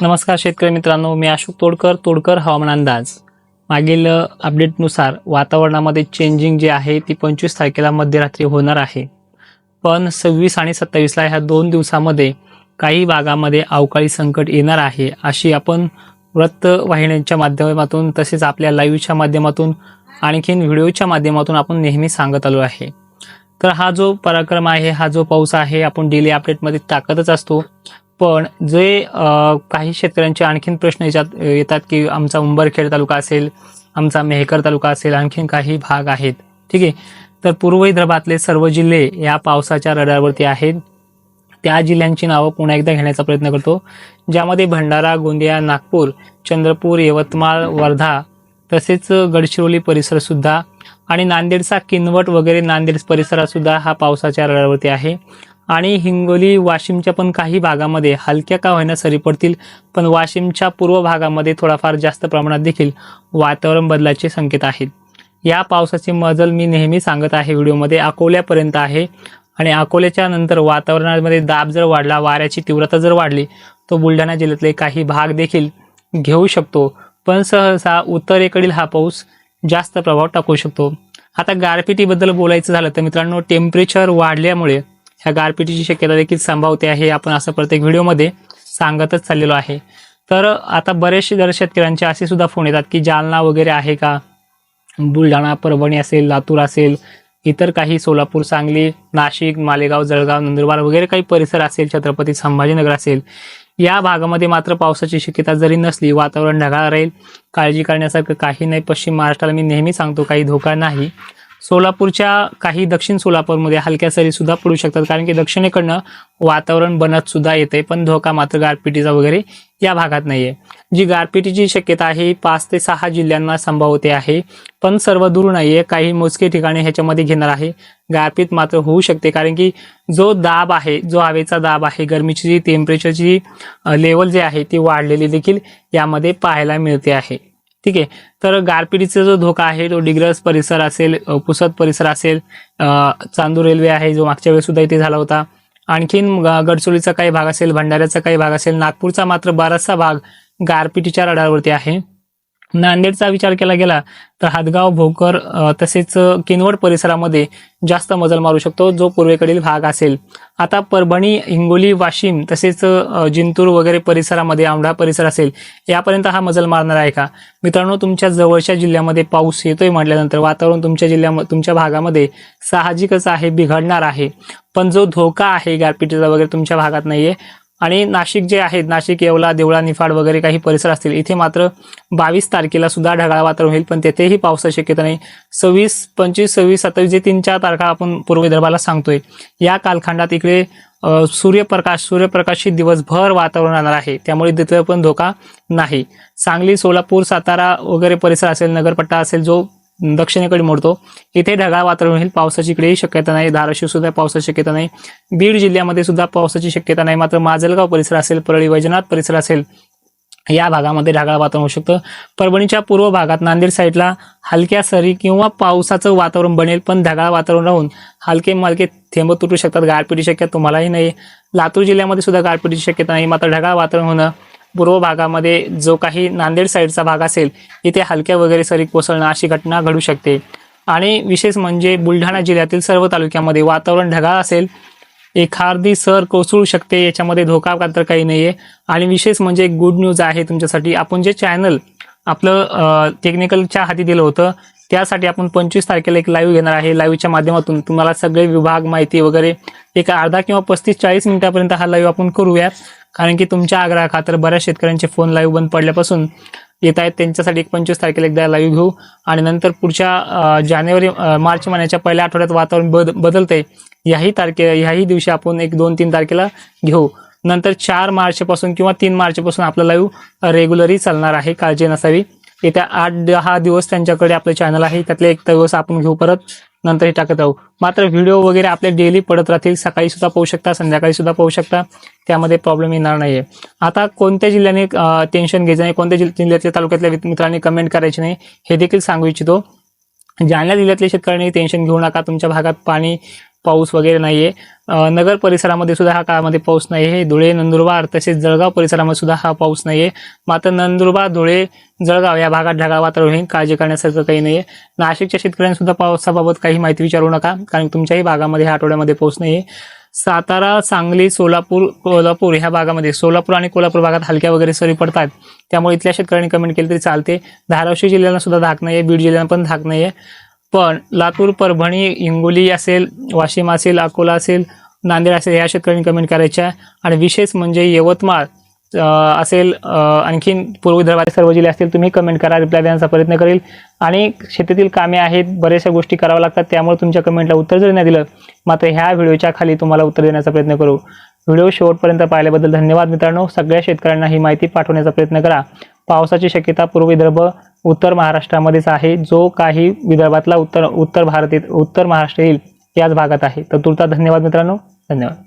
नमस्कार शेतकरी मित्रांनो मी अशोक तोडकर तोडकर हवामान अंदाज. मागील अपडेटनुसार वातावरणामध्ये चेंजिंग जे आहे ती पंचवीस तारखेला मध्यरात्री होणार आहे. पण सव्वीस आणि सत्तावीसला ह्या दोन दिवसामध्ये काही भागामध्ये अवकाळी संकट येणार आहे अशी आपण वृत्तवाहिन्यांच्या माध्यमातून तसेच आपल्या लाईव्हच्या माध्यमातून आणखीन व्हिडिओच्या माध्यमातून आपण नेहमी सांगत आलो आहे. तर हा जो पराक्रम आहे हा जो पाऊस आहे आपण डेली अपडेटमध्ये टाकतच असतो. पण जे काही शेतकऱ्यांचे आणखीन प्रश्न याच्यात येतात की आमचा उंबरखेड तालुका असेल आमचा मेहकर तालुका असेल आणखीन काही भाग आहेत. ठीक आहे? तर पूर्व विदर्भातले सर्व जिल्हे या पावसाच्या रडारवरती आहेत. त्या जिल्ह्यांची नावं पुन्हा एकदा घेण्याचा प्रयत्न करतो. ज्यामध्ये भंडारा गोंदिया नागपूर चंद्रपूर यवतमाळ वर्धा तसेच गडचिरोली परिसरसुद्धा आणि नांदेडचा किनवट वगैरे नांदेड परिसरासुद्धा हा पावसाच्या रडारवरती आहे. आणि हिंगोली वाशिमच्या पण काही भागामध्ये हलक्या का होईना सरी पडतील पण वाशिमच्या पूर्व भागामध्ये थोडाफार जास्त प्रमाणात देखील वातावरण बदलाचे संकेत आहेत. या पावसाची मजल मी नेहमी सांगत आहे व्हिडिओमध्ये अकोल्यापर्यंत आहे. आणि अकोल्याच्या नंतर वातावरणामध्ये दाब जर वाढला वाऱ्याची तीव्रता जर वाढली तो बुलढाणा जिल्ह्यातले काही भाग देखील घेऊ शकतो. पण सहसा उत्तरेकडील हा पाऊस जास्त प्रभाव टाकू शकतो. आता गारपिटीबद्दल बोलायचं झालं तर मित्रांनो टेम्परेचर वाढल्यामुळे ह्या गारपिटीची शक्यता देखील संभावते आहे. आपण असं प्रत्येक व्हिडिओमध्ये सांगतच चाललेलो आहे. तर आता बरेचसे जर शेतकऱ्यांचे असे सुद्धा फोन येतात की जालना वगैरे आहे का? बुलढाणा परभणी असेल लातूर असेल इतर काही सोलापूर सांगली नाशिक मालेगाव जळगाव नंदुरबार वगैरे काही परिसर असेल छत्रपती संभाजीनगर असेल या भागामध्ये मात्र पावसाची शक्यता जरी नसली वातावरण ढगाळ राहील. काळजी करण्यासारखं काही नाही. पश्चिम महाराष्ट्राला मी नेहमी सांगतो काही धोका नाही. सोलापूरच्या काही दक्षिण सोलापूरमध्ये हलक्या सरी सुद्धा पडू शकतात. कारण की दक्षिणेकडनं वातावरण बनत सुद्धा येते पण धोका मात्र गारपिटीचा वगैरे या भागात नाहीये. जी गारपिटीची शक्यता आहे पाच ते सहा जिल्ह्यांना संभावते आहे पण सर्व दूर नाहीये. काही मोजके ठिकाणी ह्याच्यामध्ये घेणार आहे. गारपीट मात्र होऊ शकते कारण की जो दाब आहे जो हवेचा दाब आहे गरमीची जी टेम्परेचरची लेवल जे आहे ती वाढलेली देखील यामध्ये पाहायला मिळते आहे. ठीक आहे. तर गारपिटीचा जो धोका आहे तो डिग्रस परिसर असेल पुसद परिसर असेल चांदूर रेल्वे आहे जो मागच्या वेळेस सुद्धा इथे झाला होता. आणखीन ग- काही भाग असेल भंडाऱ्याचा काही भाग असेल नागपूरचा मात्र बराचसा भाग गारपिटीच्या रडारवरती आहे. नांदेडचा विचार केला गेला तर हातगाव भोकर तसेच किनवट परिसरामध्ये जास्त मजल मारू शकतो जो पूर्वेकडील भाग असेल. आता परभणी हिंगोली वाशिम तसेच जिंतूर वगैरे परिसरामध्ये औंढा परिसर असेल यापर्यंत हा मजल मारणार आहे का? मित्रांनो तुमच्या जवळच्या जिल्ह्यामध्ये पाऊस येतोय म्हटल्यानंतर वातावरण तुमच्या जिल्ह्यामध्ये तुमच्या भागामध्ये साहजिकच आहे बिघडणार आहे. पण जो धोका आहे गारपिटीचा वगैरे तुमच्या भागात नाहीये. आणि नाशिक जे आहेत नाशिक येवला देवळा निफाड वगैरे काही परिसर असतील इथे मात्र बावीस तारखेला सुद्धा ढगाळ वातावरण होईल पण तेथेही पावसाची शक्यता नाही. सव्वीस पंचवीस सव्वीस सत्तावीस जे तीन चार तारखा आपण पूर्व विदर्भाला सांगतोय या कालखंडात इकडे सूर्यप्रकाश सूर्यप्रकाशित दिवसभर वातावरण राहणार आहे. त्यामुळे तिथे पण धोका नाही. सांगली सोलापूर सातारा वगैरे परिसर असेल नगरपट्टा असेल जो दक्षिणेकडे मोडतो. इथे ढगाळ वातावरण होईल. पावसाची इकडेही शक्यता नाही. धाराशिव सुद्धा पावसाची शक्यता नाही. बीड जिल्ह्यामध्ये सुद्धा पावसाची शक्यता नाही. मात्र माजलगाव परिसर असेल परळी वैजनाथ परिसर असेल या भागामध्ये ढगाळ वातावरण होऊ शकतं. परभणीच्या पूर्व भागात नांदेड साईडला हलक्या सरी किंवा पावसाचं वातावरण बनेल पण ढगाळ वातावरण राहून हलके मालके थेंब तुटू शकतात. गारपिटी शक्यता तुम्हालाही नाही. लातूर जिल्ह्यामध्ये सुद्धा गारपिटीची शक्यता नाही. मात्र ढगाळ वातावरण होणं पूर्व भागामध्ये जो काही नांदेड साईडचा भाग असेल इथे हलक्या वगैरे सरी कोसळणं अशी घटना घडू शकते. आणि विशेष म्हणजे बुलढाणा जिल्ह्यातील सर्व तालुक्यामध्ये वातावरण ढगाळ असेल एखादी सर कोसळू शकते याच्यामध्ये धोका तर काही नाही आहे आणि विशेष म्हणजे एक गुड न्यूज आहे तुमच्यासाठी आपण जे चॅनल आपलं टेक्निकलच्या हाती दिलं होतं त्यासाठी आपण पंचवीस तारखेला एक लाईव्ह घेणार आहे. लाईव्हच्या माध्यमातून तुम्हाला सगळे विभाग माहिती वगैरे एक अर्धा किंवा पस्तीस चाळीस मिनिटापर्यंत हा लाईव्ह आपण करूयात कारण की तुमच्या आग्रहा खातर बऱ्याच शेतकऱ्यांचे फोन लाईव्ह बंद पडल्यापासून येत आहेत. त्यांच्यासाठी एक पंचवीस तारखेला एकदा लाईव्ह घेऊ. आणि नंतर पुढच्या जानेवारी मार्च महिन्याच्या पहिल्या आठवड्यात वातावरण बद बदलतंय. याही तारखे ह्याही दिवशी आपण एक दोन तीन तारखेला घेऊ. नंतर चार मार्चपासून किंवा तीन मार्चपासून आपलं लाईव्ह रेग्युलरही चालणार आहे. काळजी नसावी. येत्या आठ दहा दिवस त्यांच्याकडे आपलं चॅनल आहे. त्यातले एक दिवस आपण घेऊ परत. नंतरही टाकत राहू. मात्र व्हिडिओ वगैरे आपले डेली पडत राहतील. सकाळी सुद्धा पाहू शकता संध्याकाळी सुद्धा पाहू शकता. त्यामध्ये प्रॉब्लेम येणार नाहीये. आता कोणत्या जिल्ह्याने टेन्शन घ्यायचं नाही कोणत्या जिल्ह्यातल्या तालुक्यातल्या मित्रांनी कमेंट करायची नाही हे देखील सांगू इच्छितो. जालना जिल्ह्यातल्या शेतकऱ्यांनी टेन्शन घेऊ नका. तुमच्या भागात पाणी पाऊस वगैरे नाही आहे नगर परिसरामध्ये सुद्धा हा काळामध्ये पाऊस नाही आहे धुळे नंदुरबार तसेच जळगाव परिसरामध्ये सुद्धा हा पाऊस नाही आहे मात्र नंदुरबार धुळे जळगाव या भागात ढगाळ वातावरण काळजी करण्यासारखं काही नाही आहे नाशिकच्या शेतकऱ्यांसुद्धा पावसाबाबत काही माहिती विचारू नका कारण तुमच्याही भागामध्ये ह्या आठवड्यामध्ये पाऊस नाही आहे सातारा सांगली सोलापूर कोल्हापूर ह्या भागामध्ये सोलापूर आणि कोल्हापूर भागात हलक्या वगैरे सरी पडतात. त्यामुळे इथल्या शेतकऱ्यांनी कमेंट केली तरी चालते. धाराशिव जिल्ह्याला सुद्धा धाक नाही आहे बीड जिल्ह्याला पण धाक नाही आहे पण लातूर परभणी हिंगोली असेल वाशिम असेल अकोला असेल नांदेड असेल या शेतकऱ्यांनी कमेंट करायच्या. आणि विशेष म्हणजे यवतमाळ असेल आणखीन पूर्व विदर्भातील सर्व जिल्हे असतील तुम्ही कमेंट करा रिप्लाय देण्याचा प्रयत्न करेल. आणि शेतीतील कामे आहेत बऱ्याचशा गोष्टी कराव्या लागतात त्यामुळे तुमच्या कमेंटला उत्तर जरी नाही दिलं मात्र ह्या व्हिडिओच्या खाली तुम्हाला उत्तर देण्याचा प्रयत्न करू. व्हिडिओ शेवटपर्यंत पाहिल्याबद्दल धन्यवाद मित्रांनो. सगळ्या शेतकऱ्यांना ही माहिती पाठवण्याचा प्रयत्न करा. पावसाची शक्यता पूर्व विदर्भ उत्तर महाराष्ट्रामध्येच आहे. जो काही विदर्भातला उत्तर उत्तर भारतीत उत्तर महाराष्ट्र येईल याच भागात आहे. तर तुर्ता धन्यवाद मित्रांनो. धन्यवाद.